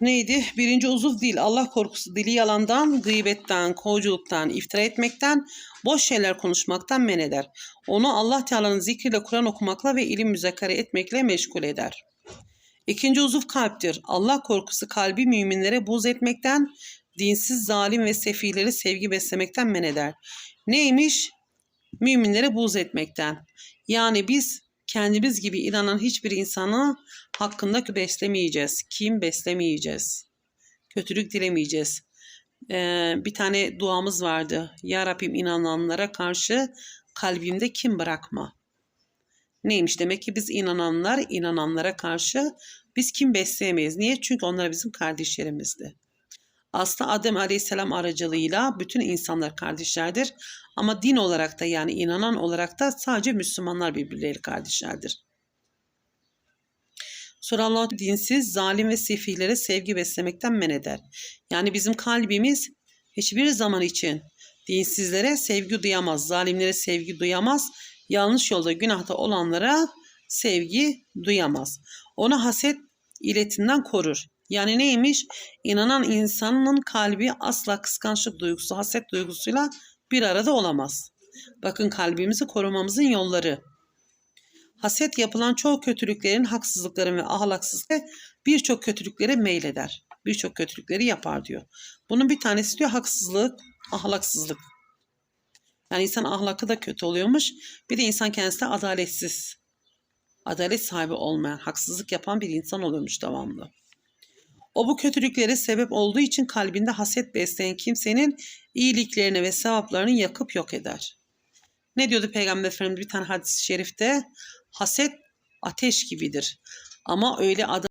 neydi? Birinci uzuv dil. Allah korkusu dili yalandan, gıybetten, kovuculuktan, iftira etmekten, boş şeyler konuşmaktan men eder. Onu Allah Teala'nın zikriyle Kur'an okumakla ve ilim müzakere etmekle meşgul eder. İkinci uzuv kalptir. Allah korkusu kalbi müminlere buz etmekten, dinsiz, zalim ve sefihleri sevgi beslemekten men eder. Neymiş? Müminlere buz etmekten. Yani biz kendimiz gibi inanan hiçbir insanı hakkında beslemeyeceğiz. Kim beslemeyeceğiz? Kötülük dilemeyeceğiz. Ee, bir tane duamız vardı. Ya Rabbim inananlara karşı kalbimde kim bırakma. Neymiş demek ki biz inananlar inananlara karşı biz kim besleyemeyiz. Niye? Çünkü onlar bizim kardeşlerimizdi. Aslında Adem Aleyhisselam aracılığıyla bütün insanlar kardeşlerdir. Ama din olarak da yani inanan olarak da sadece Müslümanlar birbirleriyle kardeşlerdir. Sonra Allah dinsiz, zalim ve sefihlere sevgi beslemekten men eder. Yani bizim kalbimiz hiçbir zaman için dinsizlere sevgi duyamaz, zalimlere sevgi duyamaz, yanlış yolda günahta olanlara sevgi duyamaz. Ona haset iletinden korur. Yani neymiş? İnanan insanın kalbi asla kıskançlık duygusu, haset duygusuyla bir arada olamaz. Bakın kalbimizi korumamızın yolları. Haset yapılan çoğu kötülüklerin, haksızlıkların ve ahlaksızlıkla birçok kötülüklere meyleder. Birçok kötülükleri yapar diyor. Bunun bir tanesi diyor haksızlık, ahlaksızlık. Yani insan ahlakı da kötü oluyormuş. Bir de insan kendisi de adaletsiz. Adalet sahibi olmayan, haksızlık yapan bir insan oluyormuş devamlı. O bu kötülüklere sebep olduğu için kalbinde haset besleyen kimsenin iyiliklerini ve sevaplarını yakıp yok eder. Ne diyordu Peygamber Efendimiz bir tane hadis-i şerifte? Haset ateş gibidir. Ama öyle adam